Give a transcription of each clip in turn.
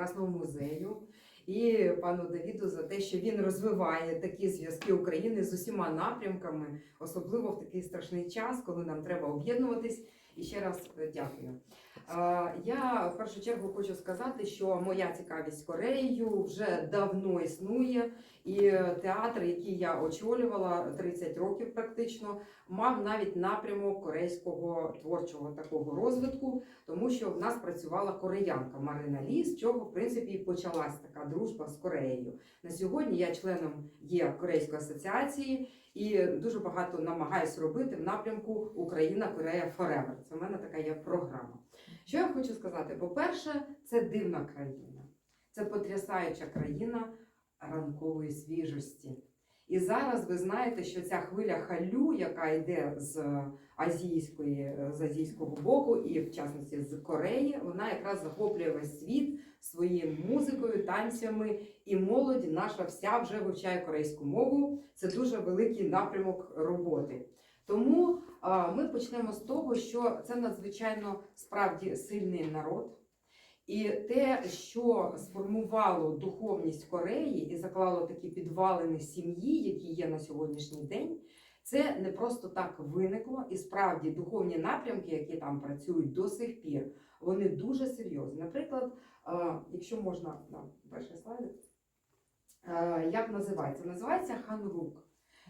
прекрасного музею і пану Давіду за те, що він розвиває такі зв'язки України з усіма напрямками, особливо в такий страшний час, коли нам треба об'єднуватись. І ще раз е, дякую. Я в першу чергу хочу сказати, що моя цікавість Кореєю вже давно існує, і театр, який я очолювала 30 років, практично мав навіть напрямок корейського творчого такого розвитку, тому що в нас працювала кореянка Марина Лі, з чого в принципі почалась така дружба з Кореєю. На сьогодні я членом є Корейської асоціації і дуже багато намагаюся робити в напрямку Україна Корея Forever. Це в мене така є програма. Що я хочу сказати? По-перше, це дивна країна, це потрясаюча країна ранкової свіжості. І зараз ви знаєте, що ця хвиля халю, яка йде з азійської з азійського боку, і в частності з Кореї, вона якраз захоплює весь світ своєю музикою, танцями, і молодь наша вся вже вивчає корейську мову. Це дуже великий напрямок роботи. Тому ми почнемо з того, що це надзвичайно справді сильний народ. І те, що сформувало духовність Кореї і заклало такі підвалини сім'ї, які є на сьогоднішній день, це не просто так виникло. І справді духовні напрямки, які там працюють до сих пір, вони дуже серйозні. Наприклад, якщо можна на перший слайд, як називається? Називається ханрук.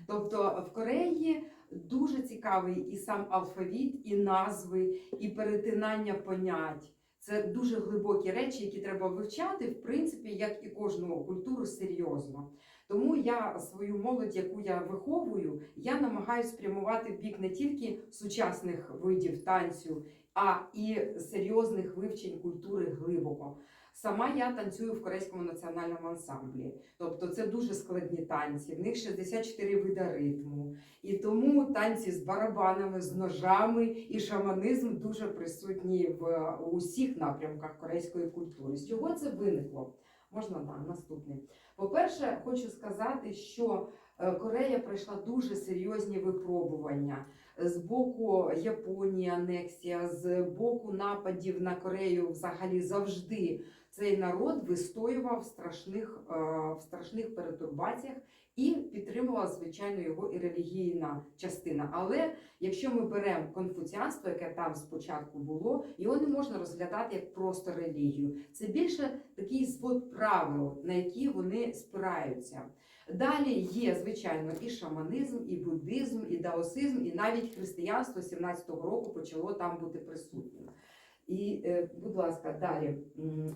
Тобто в Кореї дуже цікавий і сам алфавіт, і назви, і перетинання понять. Це дуже глибокі речі, які треба вивчати, в принципі, як і кожну культуру серйозно. Тому я свою молодь, яку я виховую, я намагаюся спрямувати в бік не тільки сучасних видів танцю, а і серйозних вивчень культури глибоко. Сама я танцюю в корейському національному ансамблі, тобто це дуже складні танці. В них 64 вида ритму. І тому танці з барабанами, з ножами і шаманизм дуже присутні в усіх напрямках корейської культури. З чого це виникло? Можна да, наступний. По-перше, хочу сказати, що е, Корея пройшла дуже серйозні випробування з боку Японії, анексія, з боку нападів на Корею взагалі завжди цей народ вистоював в страшних, е, в страшних перетурбаціях і підтримувала, звичайно, його і релігійна частина. Але якщо ми беремо конфуціанство, яке там спочатку було, його не можна розглядати як просто релігію. Це більше такий звод правил, на які вони спираються. Далі є, звичайно, і шаманізм, і буддизм, і даосизм, і навіть християнство 17-го року почало там бути присутнім. І, е, будь ласка, далі.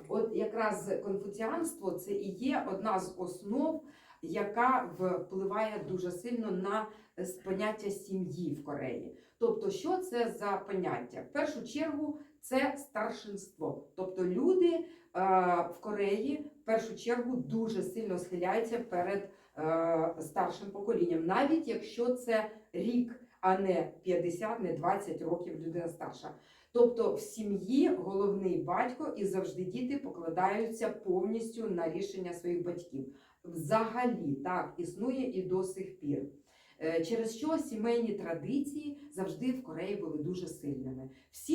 От якраз конфуціанство це і є одна з основ, яка впливає дуже сильно на е, поняття сім'ї в Кореї. Тобто, що це за поняття? В першу чергу це старшинство. Тобто люди в Кореї в першу чергу дуже сильно схиляються перед е, старшим поколінням, навіть якщо це рік, а не 50, не 20 років людина старша. Тобто в сім'ї головний батько і завжди діти покладаються повністю на рішення своїх батьків. Взагалі так існує і до сих пір. Е, Через що сімейні традиції завжди в Кореї були дуже сильними. Всі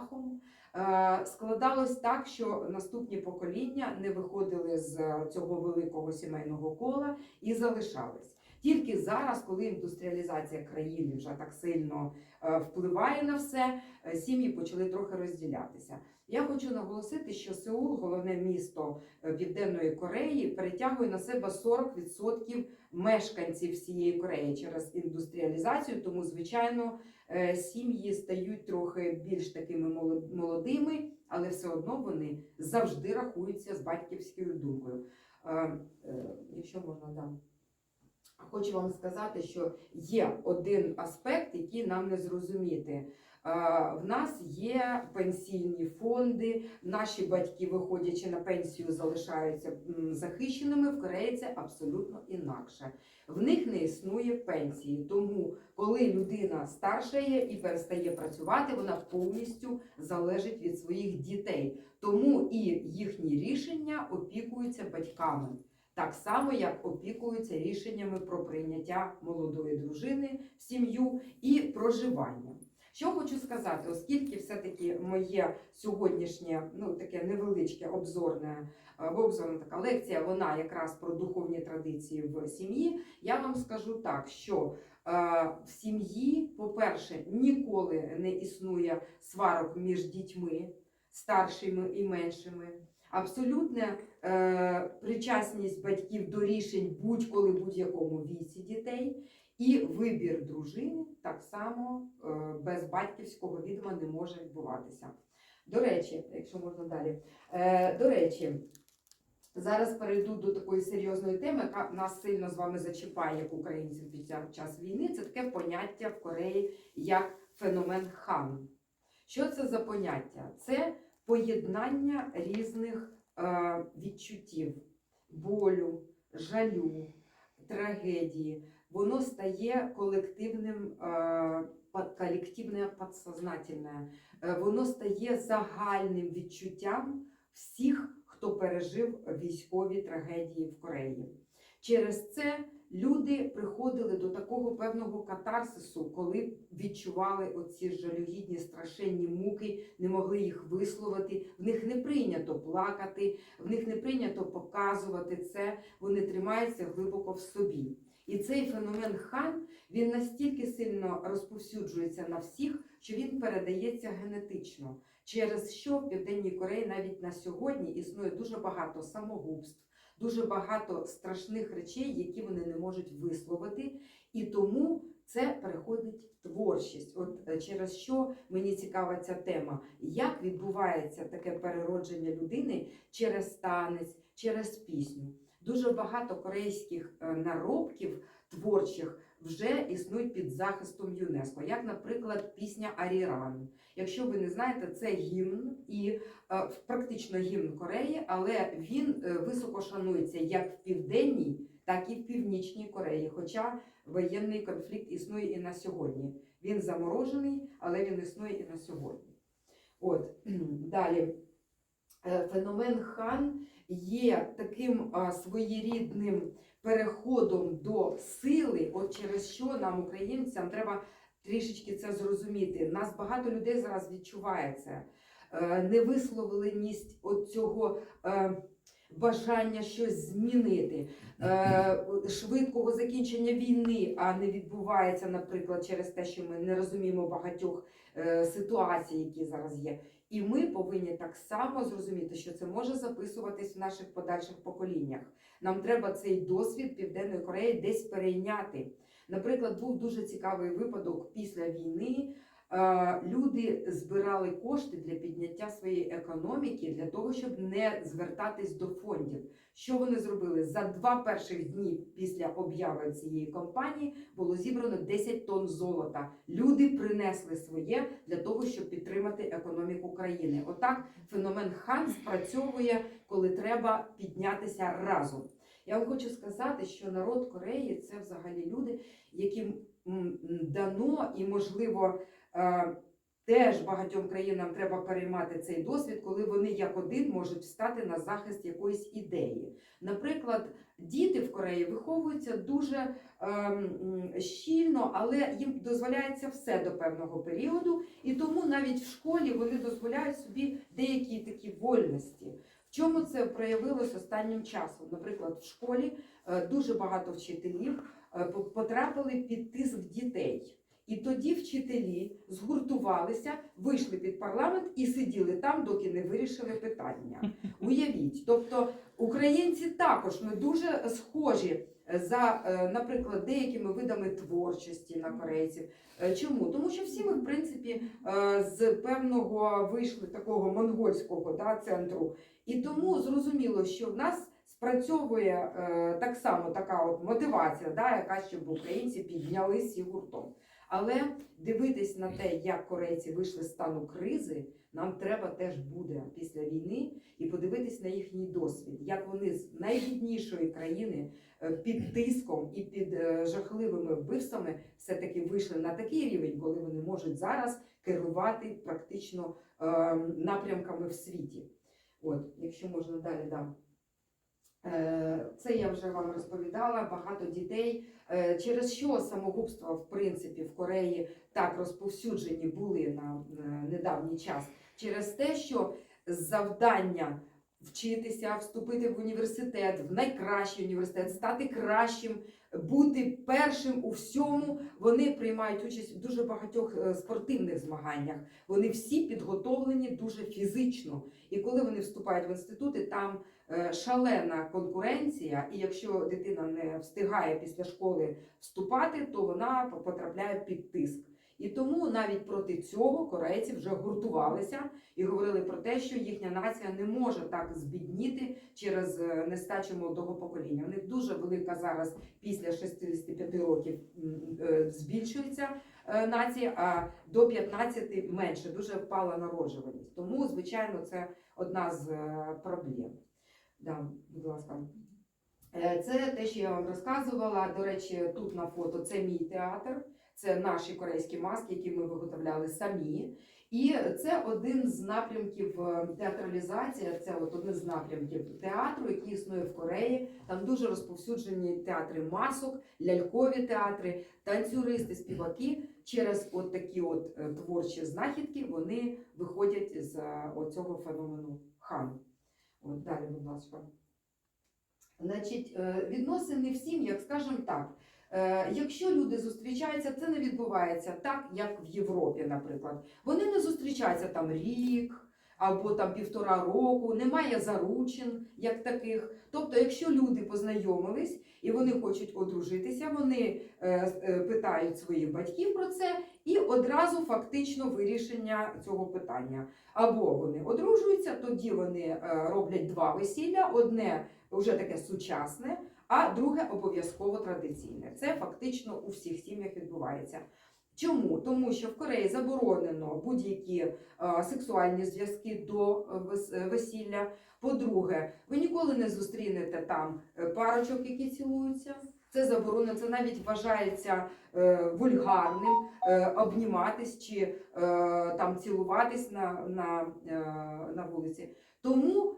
дахом. Е, Складалось так, що наступні покоління не виходили з цього великого сімейного кола і залишались. Тільки зараз, коли індустріалізація країни вже так сильно е, впливає на все, е, сім'ї почали трохи розділятися. Я хочу наголосити, що Сеул, головне місто е, Південної Кореї, перетягує на себе 40% мешканців всієї Кореї через індустріалізацію. Тому, звичайно, сім'ї стають трохи більш такими молодими, але все одно вони завжди рахуються з батьківською думкою. Якщо можна дам. Хочу вам сказати, що є один аспект, який нам не зрозуміти. Е, В нас є пенсійні фонди, наші батьки, виходячи на пенсію, залишаються захищеними. В Кореї це абсолютно інакше. В них не існує пенсії. Тому, коли людина старшає і перестає працювати, вона повністю залежить від своїх дітей. Тому і їхні рішення опікуються батьками. Так само, як опікуються рішеннями про прийняття молодої дружини в сім'ю і проживання. Що хочу сказати, оскільки все-таки моє сьогоднішнє, ну таке невеличке обзорне, е, обзорна така лекція, вона якраз про духовні традиції в сім'ї, я вам скажу так, що е, в сім'ї, по-перше, ніколи не існує сварок між дітьми, старшими і меншими. Абсолютна е, причасність батьків до рішень будь-коли будь-якому віці дітей. І вибір дружини так само е, без батьківського відома не може відбуватися. До речі, якщо можна далі. Е, До речі, зараз перейду до такої серйозної теми, яка нас сильно з вами зачіпає, як українців під час- війни. Це таке поняття в Кореї як феномен хан. Що це за поняття? Це поєднання різних е, відчуттів, болю, жалю, трагедії воно стає колективним, е, колективне підсознательне, Е, воно стає загальним відчуттям всіх, хто пережив військові трагедії в Кореї. Через це люди приходили до такого певного катарсису, коли відчували оці жалюгідні страшенні муки, не могли їх висловити. В них не прийнято плакати, в них не прийнято показувати це. Вони тримаються глибоко в собі. І цей феномен хан він настільки сильно розповсюджується на всіх, що він передається генетично, через що в Південній Кореї навіть на сьогодні існує дуже багато самогубств, дуже багато страшних речей, які вони не можуть висловити, і тому це переходить в творчість. От е, через що мені цікава ця тема, як відбувається таке переродження людини через танець, через пісню. Дуже багато корейських е, наробків творчих вже існують під захистом ЮНЕСКО, як, наприклад, пісня Аріран. Якщо ви не знаєте, це гімн і е, практично гімн Кореї, але він е, високо шанується як в південній, так і в північній Кореї. Хоча воєнний конфлікт існує і на сьогодні. Він заморожений, але він існує і на сьогодні. От далі. Е, Феномен хан є таким своєрідним переходом до сили, от через що нам, українцям, треба трішечки це зрозуміти. Нас багато людей зараз відчуває це. Е, Невисловленість от цього е, бажання щось змінити, е, швидкого закінчення війни, а не відбувається, наприклад, через те, що ми не розуміємо багатьох ситуацій, які зараз є. І ми повинні так само зрозуміти, що це може записуватись в наших подальших поколіннях. Нам треба цей досвід Південної Кореї десь перейняти. Наприклад, був дуже цікавий випадок після війни. Е, Люди збирали кошти для підняття своєї економіки для того, щоб не звертатись до фондів. Що вони зробили? За два перших дні після обяви цієї кампанії було зібрано 10 тонн золота. Люди принесли своє для того, щоб підтримати економіку країни. Отак феномен хан спрацьовує, коли треба піднятися разом. Я вам хочу сказати, що народ Кореї це взагалі люди, яким дано і можливо. Е, Теж багатьом країнам треба переймати цей досвід, коли вони як один можуть встати на захист якоїсь ідеї. Наприклад, діти в Кореї виховуються дуже ем, щільно, але їм дозволяється все до певного періоду, і тому навіть в школі вони дозволяють собі деякі такі вольності. В чому це проявилось останнім часом? Наприклад, в школі е, дуже багато вчителів е, потрапили під тиск дітей. І тоді вчителі згуртувалися, вийшли під парламент і сиділи там, доки не вирішили питання. Уявіть, тобто українці також ми дуже схожі за, е, наприклад, деякими видами творчості на корейців. Е, Чому? Тому що всі ми, в принципі, е, з певного вийшли такого монгольського да, центру. І тому зрозуміло, що в нас спрацьовує е, так само така от мотивація, да, яка щоб українці піднялись і гуртом. Але дивитись на те, як корейці вийшли з стану кризи, нам треба теж буде після війни і подивитись на їхній досвід, як вони з найбіднішої країни е, під тиском і під е, жахливими вбивствами все-таки вийшли на такий рівень, коли вони можуть зараз керувати практично е, напрямками в світі. От, якщо можна далі, да. Е, Це я вже вам розповідала. Багато дітей, е, через що самогубства в принципі в Кореї так розповсюджені були на недавній час, через те, що завдання вчитися, вступити в університет, в найкращий університет, стати кращим, бути першим у всьому. Вони приймають участь в дуже багатьох е, спортивних змаганнях. Вони всі підготовлені дуже фізично. І коли вони вступають в інститути, там е, шалена конкуренція, і якщо дитина не встигає після школи вступати, то вона потрапляє під тиск. І тому навіть проти цього корейці вже гуртувалися і говорили про те, що їхня нація не може так збідніти через е, нестачу молодого покоління. У них дуже велика зараз після 65 років е, збільшується е, нація, а до 15 менше дуже впала народжуваність. Тому, звичайно, це одна з проблем. Да, будь ласка. Це те, що я вам розказувала. До речі, тут на фото це мій театр, це наші корейські маски, які ми виготовляли самі. І це один з напрямків е, театралізація. Це от один з напрямків театру, який існує в Кореї. Там дуже розповсюджені театри масок, лялькові театри, танцюристи, співаки. Через от такі от е, творчі знахідки вони виходять з е, оцього феномену хан. От далі, будь ласка. Значить, відносини в сім'ях, скажімо так. Е, Якщо люди зустрічаються, це не відбувається так, як в Європі, наприклад. Вони не зустрічаються там рік або там півтора року, немає заручин як таких. Тобто, якщо люди познайомились і вони хочуть одружитися, вони е, е, питають своїх батьків про це і одразу фактично вирішення цього питання. Або вони одружуються, тоді вони роблять два весілля: одне вже таке сучасне, а друге обов'язково традиційне. Це фактично у всіх сім'ях відбувається. Чому? Тому що в Кореї заборонено будь-які е, сексуальні зв'язки до е, е, весілля. По-друге, ви ніколи не зустрінете там парочок, які цілуються. Це заборонено, це навіть вважається вульгарним обніматись чи там цілуватись на, на, на вулиці. Тому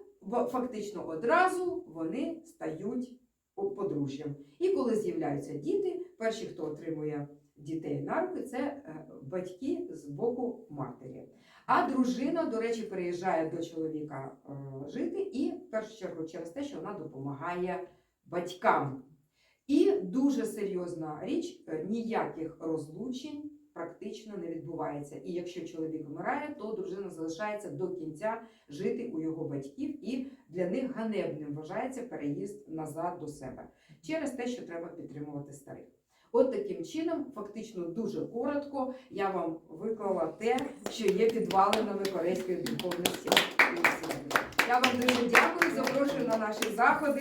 фактично одразу вони стають подружжям. І коли з'являються діти, перші, хто отримує дітей на руки, це е, батьки з боку матері. А дружина, до речі, переїжджає до чоловіка е, жити і в першу чергу через те, що вона допомагає батькам. І дуже серйозна річ: е, ніяких розлучень практично не відбувається. І якщо чоловік вмирає, то дружина залишається до кінця жити у його батьків, і для них ганебним вважається переїзд назад до себе через те, що треба підтримувати старих. От таким чином, фактично дуже коротко, я вам виклала те, що є підвалинами корейської духовності. Я вам дуже дякую, запрошую на наші заходи.